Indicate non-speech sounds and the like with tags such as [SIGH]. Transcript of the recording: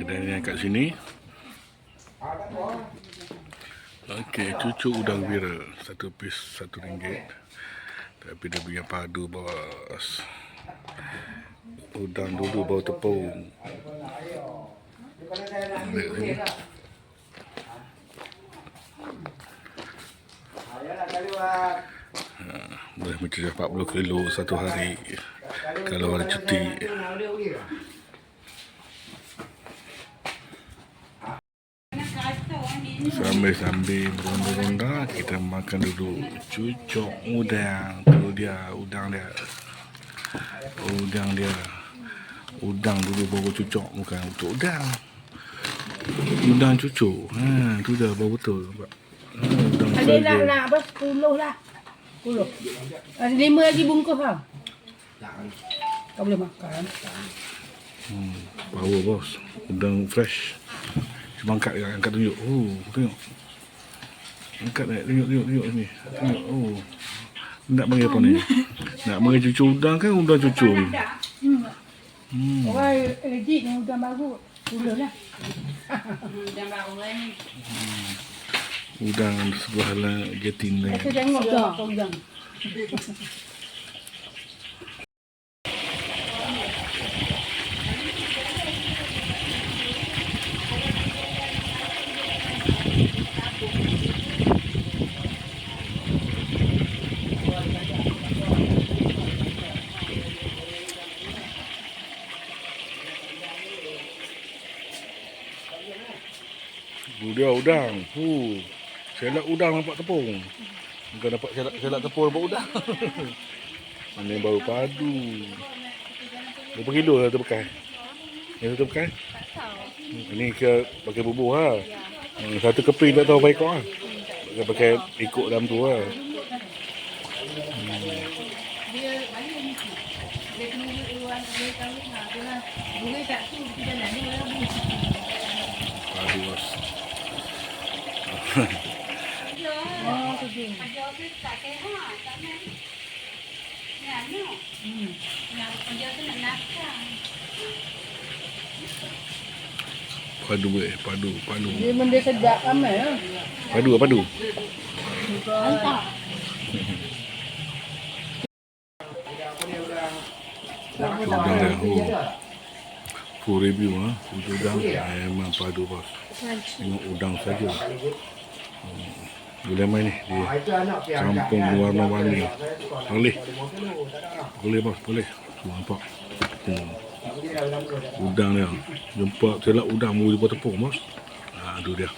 kedai kat sini. Okey, cucuk udang bira. Satu pis satu ringgit. Tapi dia punya padu bos. Udang dulu bau tepung. Lihat sini. Boleh mencecah 40 kilo satu hari. Kalau ada cuti. Sambil-sambil beronda-ronda kita makan dulu cucuk udang. Tu dia udang dia. Udang dia. Udang dulu baru cucuk bukan untuk udang. Udang cucuk. Ha, tu dah baru betul nampak. Ha, udang Ada lah nak apa? Sepuluh lah. Sepuluh. Ada lima lagi bungkus lah. Kau boleh makan. Hmm, power bos. Udang fresh. Cuma angkat dia, angkat tunjuk. Oh, tengok. Angkat naik, tunjuk, tunjuk, tunjuk ni. Tengok, oh. Nak panggil apa ni? Nak panggil cucu udang kan udang cucu ni. Hmm. Hmm. Orang legit ni udang baru. Sepuluh lah. Udang sebelah lah jetin ni. Kita tengok apa udang. Dia udang. Hu. Selak udang nampak tepung. Bukan dapat selak selak tepung nampak udang. [LAUGHS] Ini baru padu. Berapa kilo lah tu bekai? Yang tu bekai? Ini ke pakai bubur ha. Hmm, Satu keping tak tahu berapa ekor ha. Pakai, pakai ikut dalam tu ha. Padu bos. Oh, tu. Padu eh, padu, padu. Dia benda sedap ramai lah. Padu padu? Mantap. Udang dia. Oh. Full review ha. Udang memang padu bos. Tengok udang saja. Hmm. Main ni dia. Kampung warna-warni. Boleh. Boleh bos, boleh. Nampak. Hmm. Udang dia. Jumpa selak udang mau jumpa tepung bos. Ha tu dia.